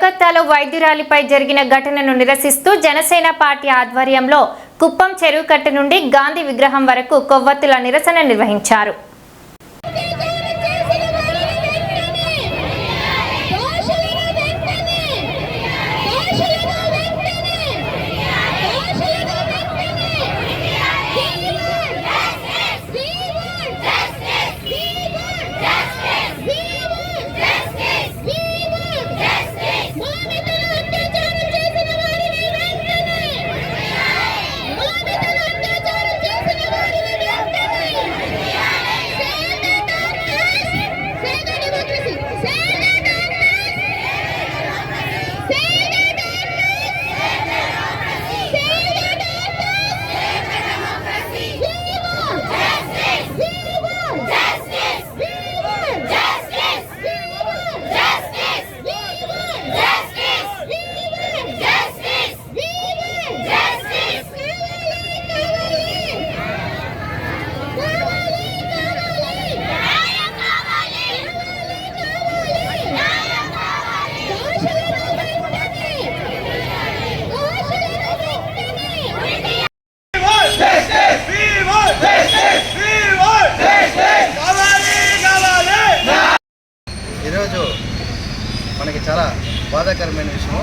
కలకత్తాలో వైద్యురాలిపై జరిగిన ఘటనను నిరసిస్తూ జనసేన పార్టీ ఆధ్వర్యంలో కుప్పం చెరువు కట్ట నుండి గాంధీ విగ్రహం వరకు కొవ్వొత్తుల నిరసన నిర్వహించారు. బాధాకరమైన విషయం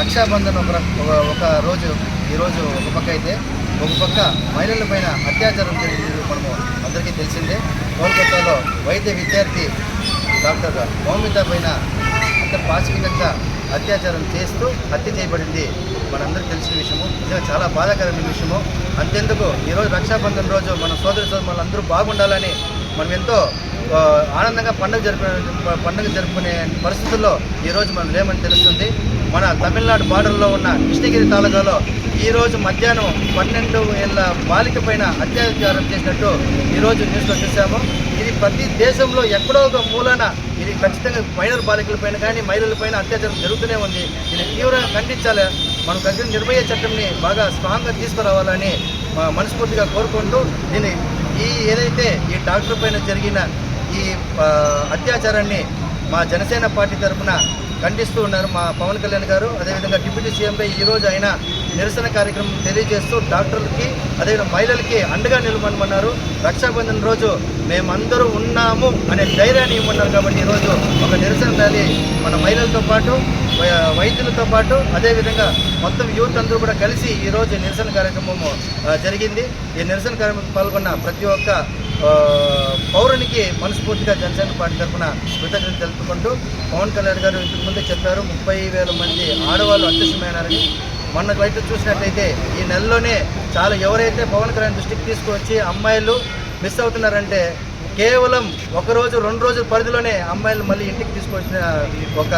రక్షాబంధన్ ఒక ఒక- ఒక రోజు ఈరోజు ఒక పక్క అయితే ఒక పక్క మహిళల పైన అత్యాచారం జరిగింది మనము అందరికీ తెలిసిందే. కోల్కతాలో వైద్య విద్యార్థి డాక్టర్ మౌమిత పైన అంత పాశవికంగా అత్యాచారం చేస్తూ హత్య చేయబడింది. మనందరికీ తెలిసిన విషయము. నిజంగా చాలా బాధాకరమైన విషయము. అంతెందుకు? ఈరోజు రక్షాబంధన్ రోజు మన సోదరి సోదరులందరూ బాగుండాలని మనం ఎంతో ఆనందంగా పండుగ జరుపుకునే పండుగ జరుపుకునే పరిస్థితుల్లో ఈరోజు మనం లేమని తెలుస్తుంది. మన తమిళనాడు బార్డర్లో ఉన్న కృష్ణగిరి తాలూకాలో ఈరోజు మధ్యాహ్నం పన్నెండు ఏళ్ళ బాలిక పైన అత్యాచారం చేసినట్టు ఈరోజు న్యూస్లో చూసాము ఇది ప్రతి దేశంలో ఎక్కడో ఒక మూలన ఇది ఖచ్చితంగా మైనర్ బాలికల పైన కానీ మహిళల పైన అత్యాచారం జరుగుతూనే ఉంది. ఇది తీవ్రంగా ఖండించాలి. మనం కలిసి నిర్భయ చట్టంని బాగా స్ట్రాంగ్గా తీసుకురావాలని మనస్ఫూర్తిగా కోరుకుంటూ దీన్ని ఈ ఏదైతే ఈ డాక్టర్ పైన జరిగిన ఈ అత్యాచారాన్ని మా జనసేన పార్టీ తరఫున ఖండిస్తూ ఉన్నారు మా పవన్ కళ్యాణ్ గారు. అదేవిధంగా డిప్యూటీ సీఎంపై ఈరోజు ఆయన నిరసన కార్యక్రమం తెలియజేస్తూ డాక్టర్లకి అదేవిధంగా మహిళలకి అండగా నిలబడమన్నారు. రక్షాబంధన్ రోజు మేమందరూ ఉన్నాము అనే ధైర్యాన్ని ఇవ్వమన్నారు కాబట్టి ఈరోజు ఒక నిరసన ర్యాలీ మన మహిళలతో పాటు వై- వైద్యులతో పాటు అదేవిధంగా మొత్తం యూత్ అందరూ కూడా కలిసి ఈరోజు నిరసన కార్యక్రమము జరిగింది. ఈ నిరసన కార్యక్రమం పాల్గొన్న ప్రతి ఒక్క పౌరునికి మనస్ఫూర్తిగా జనసేన పార్టీ తరఫున కృతజ్ఞతలు తెలుపుకుంటూ పవన్ కళ్యాణ్ గారు ఇంతకు ముందే చెప్పారు ముప్పై వేల మంది ఆడవాళ్ళు అదృశ్యమైనారని మొన్న బయట చూసినట్లయితే ఈ నెలలోనే చాలా ఎవరైతే పవన్ కళ్యాణ్ దృష్టికి తీసుకువచ్చి అమ్మాయిలు మిస్ అవుతున్నారంటే కేవలం ఒకరోజు రెండు రోజుల పరిధిలోనే అమ్మాయిలు మళ్ళీ ఇంటికి తీసుకొచ్చిన ఒక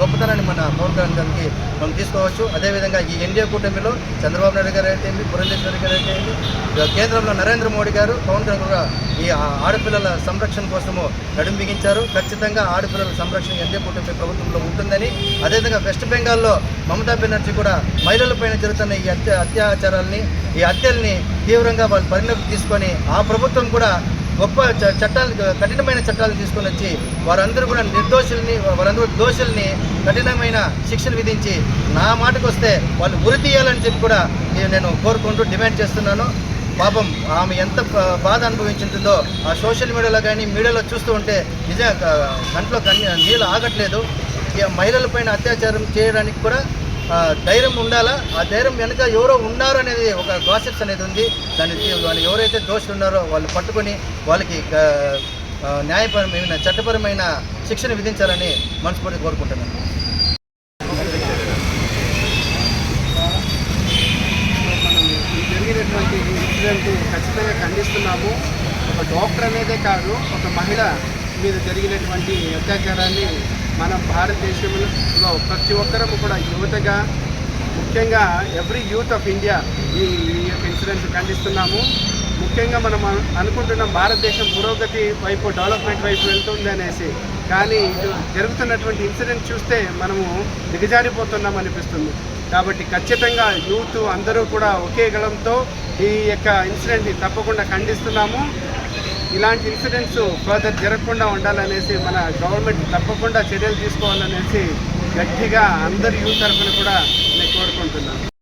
గొప్పతనాన్ని మన పవన్ కళ్యాణ్ గారికి మనం తీసుకోవచ్చు. అదేవిధంగా ఈ ఎన్డీఏ కూటమిలో చంద్రబాబు నాయుడు గారు అయితే పురంధేశ్వరి గారు అయితే కేంద్రంలో నరేంద్ర మోడీ గారు పవన్ కళ్యాణ్ కూడా ఈ ఆడపిల్లల సంరక్షణ కోసము నడుం బిగించారు. ఖచ్చితంగా ఆడపిల్లల సంరక్షణ ఎన్డీఏ కూటమి ప్రభుత్వంలో ఉంటుందని. అదేవిధంగా వెస్ట్ బెంగాల్లో మమతా బెనర్జీ కూడా మహిళలపైన జరుగుతున్న ఈ అత్య అత్యాచారాల్ని ఈ హత్యల్ని తీవ్రంగా వాళ్ళు పరిణతి తీసుకొని ఆ ప్రభుత్వం కూడా గొప్ప చ- చట్టాలు కఠినమైన చట్టాలు తీసుకొని వచ్చి వారందరూ కూడా నిర్దోషుల్ని వారందరూ దోషుల్ని కఠినమైన శిక్షలు విధించి నా మాటకు వస్తే వాళ్ళు ఉరి తీయాలని చెప్పి కూడా నేను- కోరుకుంటూ డిమాండ్ చేస్తున్నాను. పాపం ఆమె ఎంత బాధ అనుభవించుంటుందో ఆ సోషల్ మీడియాలో కానీ మీడియాలో చూస్తూ ఉంటే నిజంగా కంట్లో కన్నీ నీళ్ళు ఆగట్లేదు. ఈ మహిళలపైన అత్యాచారం చేయడానికి కూడా ధైర్యం ఉండాలా? ఆ ధైర్యం వెనుక ఎవరో ఉన్నారు అనేది ఒక గాసిప్స్ అనేది ఉంది. దాన్ని వాళ్ళు ఎవరైతే దోషులు ఉన్నారో వాళ్ళు పట్టుకొని వాళ్ళకి న్యాయపరమైన చట్టపరమైన శిక్షణ విధించాలని మనస్ఫూర్తి కోరుకుంటున్నాను. మనం జరిగినటువంటి ఇన్సిడెంట్ ఖచ్చితంగా ఖండిస్తున్నాము. ఒక డాక్టర్ అనేదే కాదు ఒక మహిళ మీద జరిగినటువంటి అత్యాచారాన్ని మన భారతదేశంలో ప్రతి ఒక్కరము కూడా యువతగా ముఖ్యంగా ఎవ్రీ యూత్ ఆఫ్ ఇండియా ఈ ఈ యొక్క ఇన్సిడెంట్ ఖండిస్తున్నాము. ముఖ్యంగా మనం అనుకుంటున్నాం భారతదేశం పురోగతి వైపు డెవలప్మెంట్ వైపు వెళ్తుంది అనేసి. కానీ ఇటు జరుగుతున్నటువంటి ఇన్సిడెంట్ చూస్తే మనము దిగజారిపోతున్నాం అనిపిస్తుంది. కాబట్టి ఖచ్చితంగా యూత్ అందరూ కూడా ఒకే గళంతో ఈ యొక్క ఇన్సిడెంట్ని తప్పకుండా ఖండిస్తున్నాము. ఇలాంటి ఇన్సిడెంట్స్ ఫర్దర్ జరగకుండా ఉండాలనేసి మన గవర్నమెంట్ తప్పకుండా చర్యలు తీసుకోవాలనేసి గట్టిగా అందరి యూత్ తరఫున కూడా నేను కోరుకుంటున్నాను.